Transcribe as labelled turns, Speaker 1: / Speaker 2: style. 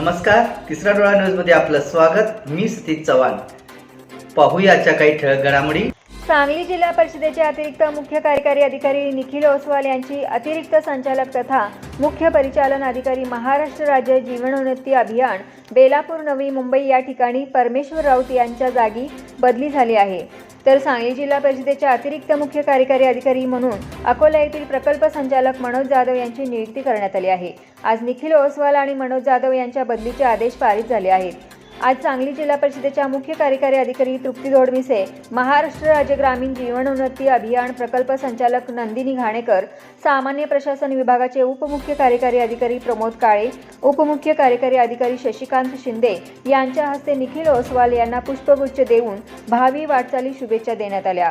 Speaker 1: नमस्कार तिसरा डोळा न्यूजमध्ये आपलं स्वागत. मी सतीश चव्हाण. पाहूयाच्या काही ठळक घडामोडी.
Speaker 2: सांगली जिल्हा परिषदेचे अतिरिक्त मुख्य कार्यकारी अधिकारी निखिल ओसवाल यांची अतिरिक्त संचालक तथा मुख्य परिचालन अधिकारी महाराष्ट्र राज्य जीवनोन्नती अभियान बेलापूर नवी मुंबई या ठिकाणी परमेश्वर राऊत यांच्या जागी बदली झाली आहे. तर सांगली जिल्हा परिषदेच्या अतिरिक्त मुख्य कार्यकारी अधिकारी म्हणून अकोला येथील प्रकल्प संचालक मनोज जाधव यांची नियुक्ती करण्यात आली आहे. आज निखिल ओसवाल आणि मनोज जाधव यांच्या बदलीचे आदेश पारित झाले आहेत. आज सांगली जिल्हा परिषदेच्या मुख्य कार्यकारी अधिकारी तृप्ती धोडमिसे महाराष्ट्र राज्य ग्रामीण जीवनोन्नती अभियान प्रकल्प संचालक नंदिनी घाणेकर सामान्य प्रशासन विभागाचे उपमुख्य कार्यकारी अधिकारी प्रमोद काळे उपमुख्य कार्यकारी अधिकारी शशिकांत शिंदे यांच्या हस्ते निखिल ओसवाल यांना पुष्पगुच्छ देऊन भावी वाटचाली शुभेच्छा देण्यात आल्या.